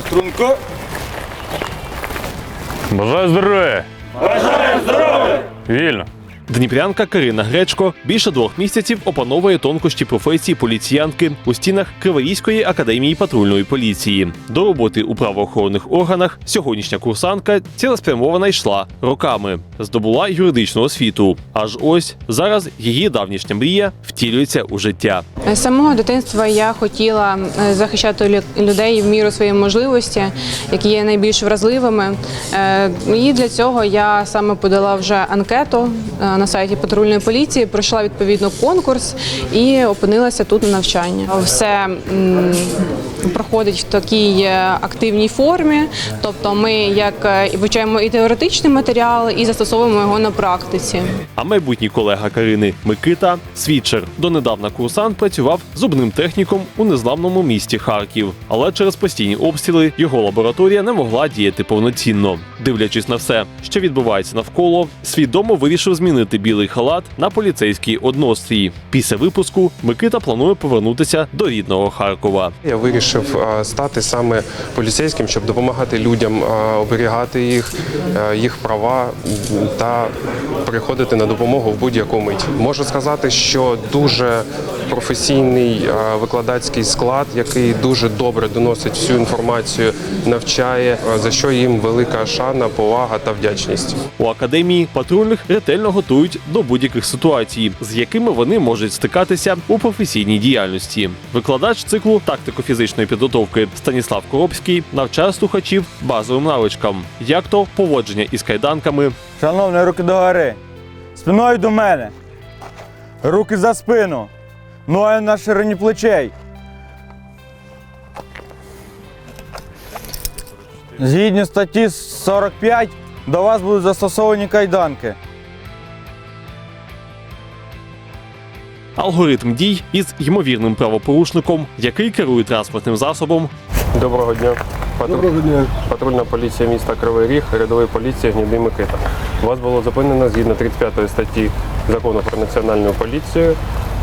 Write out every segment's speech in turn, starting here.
Струнко. Бажаю здоров'я! Бажаю здоров'я! Вільно. Дніпрянка Карина Гречко більше двох місяців опановує тонкощі професії поліціянки у стінах Криворізької академії патрульної поліції. До роботи у правоохоронних органах сьогоднішня курсантка цілеспрямована йшла роками, здобула юридичну освіту. Аж ось зараз її давнішня мрія втілюється у життя. З самого дитинства я хотіла захищати лю- людей в міру своєї можливості, які є найбільш вразливими. Е, І для цього я саме подала вже анкету е, на сайті патрульної поліції, пройшла відповідно конкурс і опинилася тут на навчанні. Все проходить в такій е, активній формі, тобто ми як вивчаємо і теоретичний матеріал, і застосовуємо його на практиці. А майбутній колега Карини Микита Свідчер. Донедавна курсант працював зубним техніком у незламному місті Харків, але через постійні обстріли його лабораторія не могла діяти повноцінно. Дивлячись на все, що відбувається навколо, свідомо вирішив змінити білий халат на поліцейський однострій. Після випуску Микита планує повернутися до рідного Харкова. Я вирішив стати саме поліцейським, щоб допомагати людям оберігати їх, їх права та приходити на допомогу в будь-яку мить. Можу сказати, що дуже професійний викладацький склад, який дуже добре доносить всю інформацію, навчає, за що їм велика шана, повага та вдячність. У академії патрульних ретельно готують до будь-яких ситуацій, з якими вони можуть стикатися у професійній діяльності. Викладач циклу тактико-фізичної підготовки Станіслав Коробський навчає слухачів базовим навичкам, як то поводження із кайданками, Шановні, руки догори. Спиною до мене. Руки за спину. Ноги на ширині плечей. Згідно статті 45 до вас будуть застосовані кайданки. алгоритм дій із ймовірним правопорушником, який керує транспортним засобом, Доброго дня. Доброго дня. Патрульна поліція міста Кривий Ріг, рядовий поліція Гнідий Микита. Вас було зупинено згідно 35 статті закону про національну поліцію а,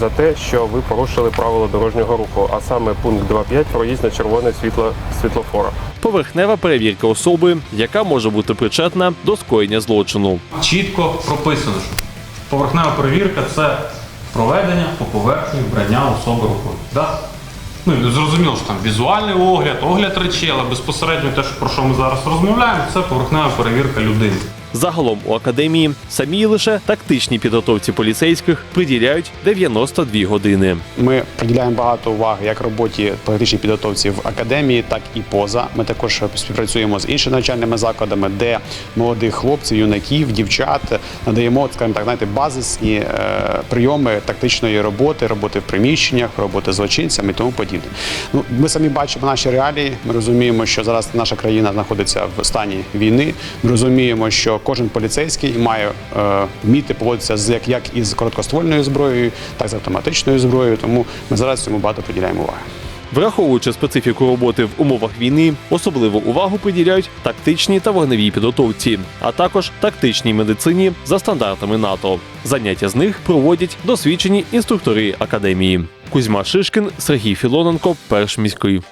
за те, що ви порушили правила дорожнього руху, а саме пункт 2.5 проїзд на червоне світло світлофора. поверхнева перевірка особи, яка може бути причетна до скоєння злочину. чітко прописано, що поверхнева перевірка це проведення по поверхні вбрання особи рукою. Да? Ну, зрозуміло, що там візуальний огляд, огляд речей, але безпосередньо те, що- про що ми зараз розмовляємо, це поверхнева перевірка людини. Загалом у академії самій лише тактичній підготовці поліцейських приділяють 92 години. Ми приділяємо багато уваги як роботі практичній підготовці в академії, так і поза. Ми також співпрацюємо з іншими навчальними закладами, де молодих хлопців, юнаків, дівчат надаємо, скажімо так, знаєте, базисні е, прийоми тактичної роботи, роботи в приміщеннях, роботи з злочинцями і тому подібне. Ну, ми самі бачимо наші реалії. Ми розуміємо, що зараз наша країна знаходиться в стані війни. Ми розуміємо, що кожен поліцейський має е, вміти поводитися з як, як із короткоствольною зброєю, так і з автоматичною зброєю. Тому ми зараз цьому багато приділяємо уваги. Враховуючи специфіку роботи в умовах війни, особливу увагу приділяють тактичній та вогневій підготовці, а також тактичній медицині за стандартами НАТО. Заняття з них проводять досвідчені інструктори академії. Кузьма Шишкін, Сергій Філоненко, Перш міський.